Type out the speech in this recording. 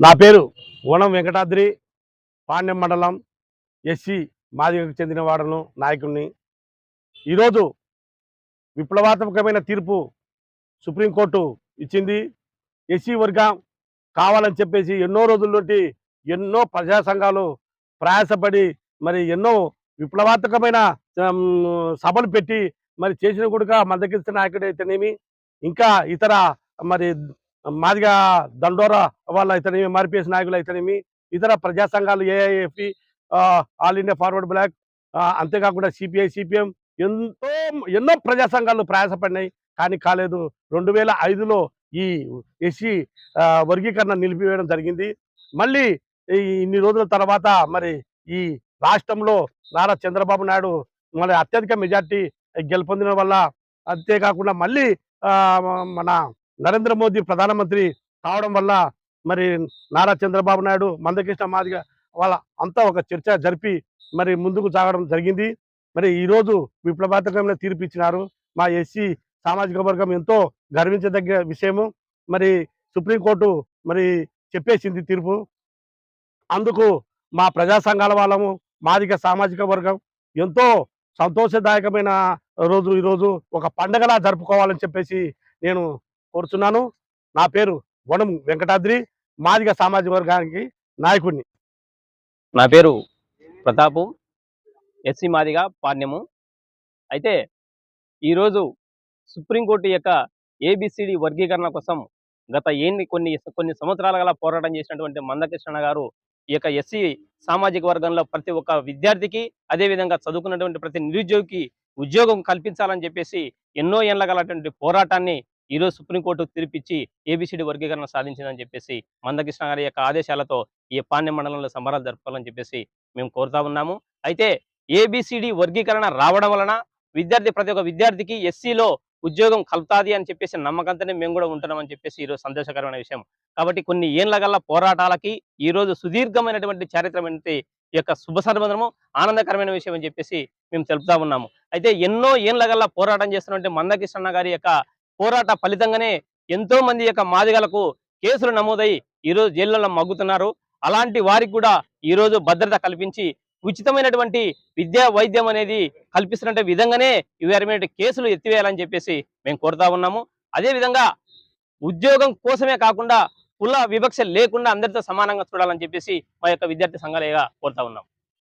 నా పేరు ఓణం వెంకటాద్రి పాండ్యం మండలం ఎస్సీ మాదిగకు చెందిన వాడను నాయకుడిని. ఈరోజు విప్లవాత్మకమైన తీర్పు సుప్రీంకోర్టు ఇచ్చింది. ఎస్సీ వర్గం కావాలని చెప్పేసి ఎన్నో రోజుల నుండి ఎన్నో ప్రజా సంఘాలు ప్రయాసపడి మరి ఎన్నో విప్లవాత్మకమైన సభలు పెట్టి మరి చేసిన కూడా మందకిస్తు నాయకుడు అయితేనేమి ఇంకా ఇతర మరి మాదిగా దండోరా వాళ్ళు అయితేనేమి మార్పిఎస్ నాయకులు అయితేనేమి ఇతర ప్రజా సంఘాలు AIFE all India forward bloc అంతేకాకుండా సిపిఐ సిపిఎం ఎంతో ఎన్నో ప్రజా సంఘాలు ప్రయాసపడినాయి. కానీ కాలేదు. రెండు వేల ఐదులో ఈ ఎస్సీ వర్గీకరణ నిలిపివేయడం జరిగింది. మళ్ళీ ఈ ఇన్ని రోజుల తర్వాత మరి ఈ రాష్ట్రంలో నారా చంద్రబాబు నాయుడు మరి అత్యధిక మెజార్టీ గెలుపొందిన వల్ల అంతేకాకుండా మళ్ళీ మన నరేంద్ర మోదీ ప్రధానమంత్రి కావడం వల్ల మరి నారా చంద్రబాబు నాయుడు మందకృష్ణ మాదిగ వాళ్ళ అంతా ఒక చర్చ జరిపి మరి ముందుకు సాగడం జరిగింది. మరి ఈరోజు విప్లవాత్మకమైన తీర్పు ఇచ్చినారు మా ఎస్సీ సామాజిక వర్గం ఎంతో గర్వించదగ్గ విషయము. మరి సుప్రీంకోర్టు మరి చెప్పేసింది తీర్పు. అందుకు మా ప్రజా సంఘాల వాళ్ళము మాదిగ సామాజిక వర్గం ఎంతో సంతోషదాయకమైన రోజు ఈరోజు ఒక పండగలా జరుపుకోవాలని చెప్పేసి నేను కోరుచున్నాను. నా పేరు వనం వెంకటాద్రి మాదిగ సామాజిక వర్గానికి నాయకుడిని. నా పేరు ప్రతాపు ఎస్సీ మాదిగ పాణ్యము. అయితే ఈరోజు సుప్రీంకోర్టు యొక్క ఏబిసిడి వర్గీకరణ కోసం గత ఎన్ని కొన్ని కొన్ని సంవత్సరాల గల పోరాటం చేసినటువంటి మందకృష్ణ గారు ఈ యొక్క ఎస్సీ సామాజిక వర్గంలో ప్రతి ఒక్క విద్యార్థికి అదేవిధంగా చదువుకున్నటువంటి ప్రతి నిరుద్యోగికి ఉద్యోగం కల్పించాలని చెప్పేసి ఎన్నో ఏళ్ళ గలటువంటి పోరాటాన్ని ఈరోజు సుప్రీంకోర్టు తీర్పిచ్చి ఏబిసిడి వర్గీకరణ సాధించిందని చెప్పేసి మందకృష్ణ గారి యొక్క ఆదేశాలతో ఈ పాణ్య మండలంలో సంబరాలు జరుపుకోవాలని చెప్పేసి మేము కోరుతా ఉన్నాము. అయితే ఏబిసిడి వర్గీకరణ రావడం వలన విద్యార్థి ప్రతి ఒక్క విద్యార్థికి ఎస్సీలో ఉద్యోగం కలుపుతాది అని చెప్పేసి నమ్మకంతోనే మేము కూడా ఉంటున్నామని చెప్పేసి ఈరోజు సంతోషకరమైన విషయం. కాబట్టి కొన్ని ఏళ్ళ పోరాటాలకి ఈ రోజు సుదీర్ఘమైనటువంటి చారిత్రమైనటువంటి ఈ యొక్క శుభ సంబంధము ఆనందకరమైన విషయం అని చెప్పేసి మేము తెలుపుతా ఉన్నాము. అయితే ఎన్నో ఏళ్ళ పోరాటం చేస్తున్నటువంటి మందకృష్ణ గారి యొక్క పోరాట ఫలితంగానే ఎంతో మంది యొక్క మాదిగలకు కేసులు నమోదై ఈరోజు జైళ్ళలో మగ్గుతున్నారు. అలాంటి వారికి కూడా ఈరోజు భద్రత కల్పించి ఉచితమైనటువంటి విద్యా వైద్యం అనేది కల్పిస్తున్న విధంగానే ఇవన్నీ కేసులు ఎత్తివేయాలని చెప్పేసి మేము కోరుతా ఉన్నాము. అదే విధంగా ఉద్యోగం కోసమే కాకుండా కుల వివక్ష లేకుండా అందరితో సమానంగా చూడాలని చెప్పేసి మా యొక్క విద్యార్థి సంఘాలుగా కోరుతా ఉన్నాం.